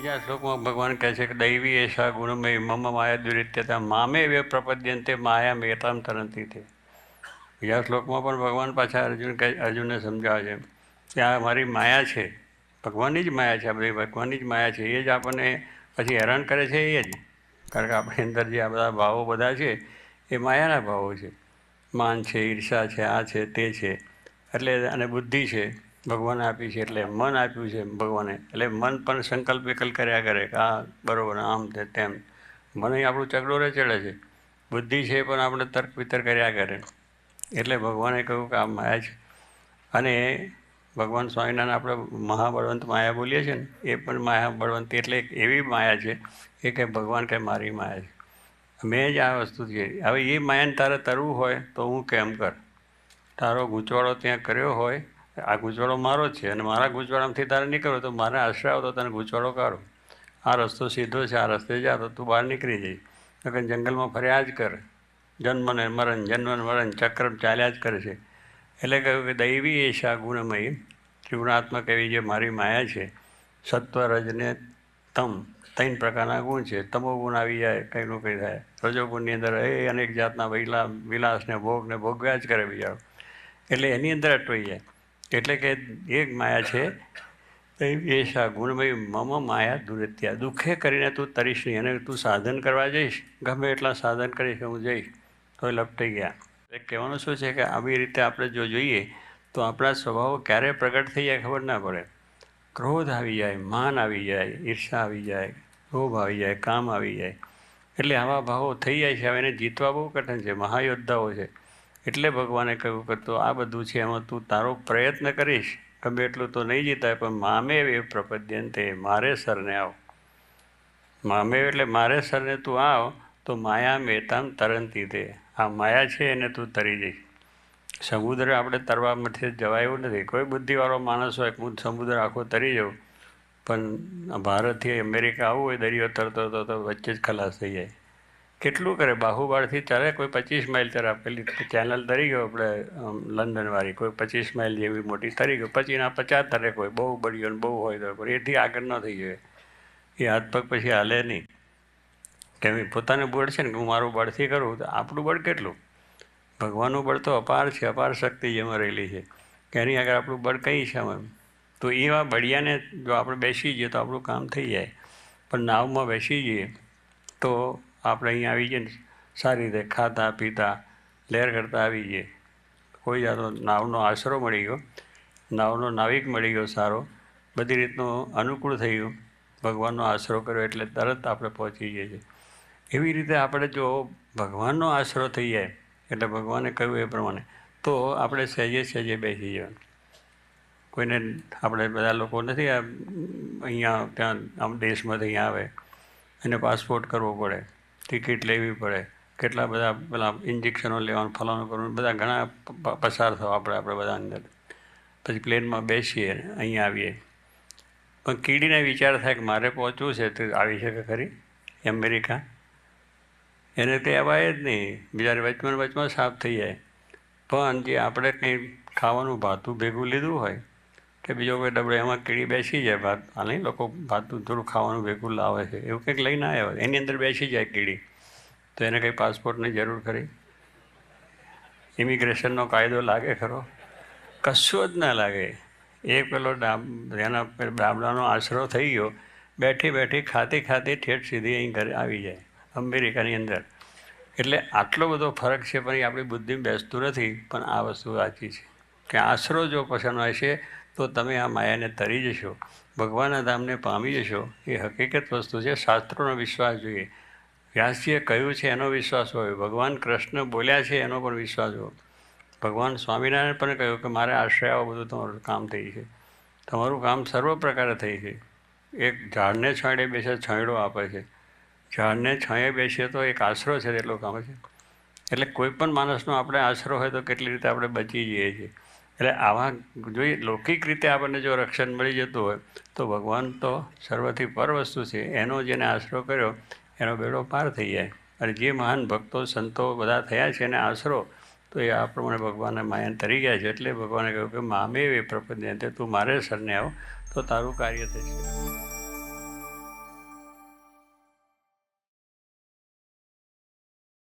બીજા શ્લોકમાં ભગવાન કહે છે કે દૈવી એશા ગુણમય મમ માયા દુરિત્યતા. મામે વે પ્રપદ્યંતે માયા મેતામ તરંતી તે. બીજા શ્લોકમાં પણ ભગવાન પાછા અર્જુન કહે, અર્જુનને સમજાવે છે કે આ મારી માયા છે. ભગવાનની જ માયા છે, આ બધી ભગવાનની જ માયા છે. એ જ આપણને પછી હેરાન કરે છે એ જ. કારણ કે આપણી અંદર જે આ બધા ભાવો બધા છે, એ માયાના ભાવો છે. માન છે, ઈર્ષા છે, આ છે, તે છે. એટલે અને બુદ્ધિ છે. ભગવાને આપી છે એટલે મન આપ્યું છે ભગવાને. એટલે મન પણ સંકલ્પ વિકલ્પ કર્યા કરે કે આ બરાબર, આમ છે તેમ. મને આપણું ચગડોરે ચડે છે. બુદ્ધિ છે પણ આપણે તર્ક વિતર્ક કર્યા કરે. એટલે ભગવાને કહ્યું કે આ માયા છે. અને ભગવાન સ્વામિનારાયણ આપણે મહાબળવંત માયા બોલીએ છીએ ને, એ પણ માયા બળવંત એટલે એવી માયા છે એ કે ભગવાન કે મારી માયા છે. મેં જ આ વસ્તુ છે. હવે એ માયાને તારે તરવું હોય તો હું કેમ કર? તારો ગૂંચવાડો ત્યાં કર્યો હોય આ ગૂંચવાડો મારો છે અને મારા ગૂંચવાડામાંથી તારે નીકળો તો મારે આશરા આવો તો તને ગૂંચવાડો કાઢો. આ રસ્તો સીધો છે, આ રસ્તે જા તો તું બહાર નીકળી જઈશ નકર જંગલમાં ફર્યા જ કર. જન્મ ને મરણ, જન્મ ને મરણ ચક્ર ચાલ્યા જ કરે છે. એટલે કહ્યું કે દૈવી એશા ગુણમયી? ત્રિગુણાત્મક એવી જે મારી માયા છે સત્વ રજને તમ ત્રણ પ્રકારના ગુણ છે. તમો ગુણ આવી જાય કંઈનું કંઈ થાય. રજોગુણની અંદર એ અનેક જાતના વિલા વિલાસને ભોગને ભોગવ્યા જ કરે બીજા એટલે એની અંદર અટવાઈ જાય. એટલે કે એક માયા છે એશા ગુણમય મમ માયા દુરત્યા, દુઃખે કરીને તું તરીશ નહીં, અને તું સાધન કરવા જઈશ, ગમે એટલા સાધન કરીશ હું જઈશ. તો લપટી ગયા. કહેવાનું શું છે કે આવી રીતે આપણે જો જોઈએ, તો આપણા સ્વભાવો ક્યારે પ્રગટ થઈ જાય ખબર ના પડે. ક્રોધ આવી જાય, માન આવી જાય, ઈર્ષા આવી જાય, લોભ આવી જાય, કામ આવી જાય. એટલે આવા ભાવો થઈ જાય છે, હવે એને જીતવા બહુ કઠિન છે, મહાયોદ્ધાઓ છે. એટલે ભગવાને કહ્યું કે તો આ બધું છે, એમાં તું તારો પ્રયત્ન કરીશ. ગમે એટલું તો નહીં જીતાય, પણ મામે એ પ્રપદ્યંતે મારે સરને આવ. મામે એટલે મારે સરને તું આવ, તો માયા મેતામ તરંતી તે આ માયા છે એને તું તરી જઈશ સમુદ્ર આપણે તરવા માટે જવાય એવું નથી. કોઈ બુદ્ધિવાળો માણસ હોય હું સમુદ્ર આખો તરી જાઉં પણ ભારતથી અમેરિકા આવવું હોય, દરિયો તરતો તો વચ્ચે જ ખલાસ થઈ જાય. કેટલું કરે? બાહુબાળથી ચાલે? કોઈ પચીસ માઇલ તરફ પેલી ચેનલ તરી ગયો આપણે લંડનવાળી. કોઈ પચીસ માઇલ જેવી મોટી તરી ગયો. પછી એના પચાસ તરે કોઈ. બહુ બળ્યો બહુ હોય તો એથી આગળ ન થઈ જાય. એ હાથ પગ પછી હાલે નહીં. કેમ પોતાનું બળ છે ને કે હું મારું બળથી કરું તો આપણું બળ કેટલું? ભગવાનનું બળ તો અપાર છે, અપાર શક્તિ જેમાં રહેલી છે. કે એની આગળ આપણું બળ કઈ છે એમ? તો એવા બળિયાને જો આપણે બેસી જઈએ તો આપણું કામ થઈ જાય. પણ નાવમાં બેસી જઈએ તો આપણે અહીંયા આવી જઈએ ને, સારી રીતે ખાતા પીતા લહેર કરતા આવી જઈએ. કોઈ જાતનો નાવનો આશરો મળી ગયો, નાવનો નાવિક મળી ગયો સારો, બધી રીતનું અનુકૂળ થઈ ગયું. ભગવાનનો આશરો કર્યો એટલે તરત આપણે પહોંચી જઈએ છીએ. એવી રીતે આપણે જો ભગવાનનો આશરો થઈ જાય, એટલે ભગવાને કહ્યું એ પ્રમાણે, તો આપણે સહેજે સહેજે બેસી જવાનું. કોઈને આપણે બધા લોકો નથી અહીંયા ત્યાં આમ દેશમાંથી અહીંયા આવે, એને પાસપોર્ટ કરવો પડે. ટિકિટ લેવી પડે. કેટલા બધા પેલા ઇન્જેક્શનો લેવાનું, ફલાણું કરવાનું, બધા ઘણા પસાર થવા આપણે આપણે બધા અંદર. પછી પ્લેનમાં બેસીએ અહીંયા આવીએ. પણ કીડીને વિચાર થાય કે મારે પહોંચવું છે, તો આવી શકે ખરી? અમેરિકા? એને તે અવાય જ નહીં. બિચારે વચમાં વચમાં સાફ થઈ જાય. પણ જે આપણે કંઈ ખાવાનું ભાતું ભેગું લીધું હોય કે બીજો કોઈ ડબડો એમાં કીડી બેસી જાય, ભાત હાલે, લોકો ભાતું થોડું ખાવાનું ભેગું લાવે છે, એવું કંઈક લઈને આવ્યા એની અંદર બેસી જાય કીડી. તો એને કંઈ પાસપોર્ટની જરૂર ખરી? ઇમિગ્રેશનનો કાયદો લાગે ખરો? કશો જ ના લાગે. એ પેલો એના ડાબડાનો આશરો થઈ ગયો, બેઠી બેઠી ખાતી ખાતી ઠેઠ સીધી અહીં ઘરે આવી જાય, અમેરિકાની અંદર. એટલે આટલો બધો ફરક છે, પણ એ આપણી બુદ્ધિમાં બેસતું નથી, પણ આ વસ્તુ સાચી છે. કે આશરો જો પસંદ હશે તો તમે આ માયાને તરી જશો ભગવાનના ધામને પામી જશો. એ હકીકત વસ્તુ છે, શાસ્ત્રોનો વિશ્વાસ જોઈએ. વ્યાસજીએ કહ્યું છે, એનો વિશ્વાસ હોય. ભગવાન કૃષ્ણ બોલ્યા છે, એનો પણ વિશ્વાસ હોય. ભગવાન સ્વામિનારાયણ પણ કહ્યું કે મારે આશ્રય આવો બધું તમારું કામ થઈ છે. તમારું કામ સર્વ પ્રકારે થઈ છે. એક ઝાડને છાંયડે બેસે, છાંયડો આપે છે. ઝાડને છાંયે બેસીએ તો એક આશરો છે તેટલો કામ છે. એટલે કોઈ પણ માણસનો આપણે આશરો હોય તો કેટલી રીતે આપણે બચી જઈએ છીએ. એટલે આવા જોઈએ લૌકિક રીતે આપણને જો રક્ષણ મળી જતું હોય, તો ભગવાન તો સર્વથી પર વસ્તુ છે. એનો જેને આશરો કર્યો, એનો બેડો પાર થઈ જાય. અને જે મહાન ભક્તો, સંતો બધા થયા છે એને આશરો, તો એ આ પ્રમાણે ભગવાનના માયાન તરી ગયા છે. એટલે ભગવાને કહ્યું કે મામે એ પ્રપદ્યંતે તું મારે સરને આવ, તો તારું કાર્ય થશે.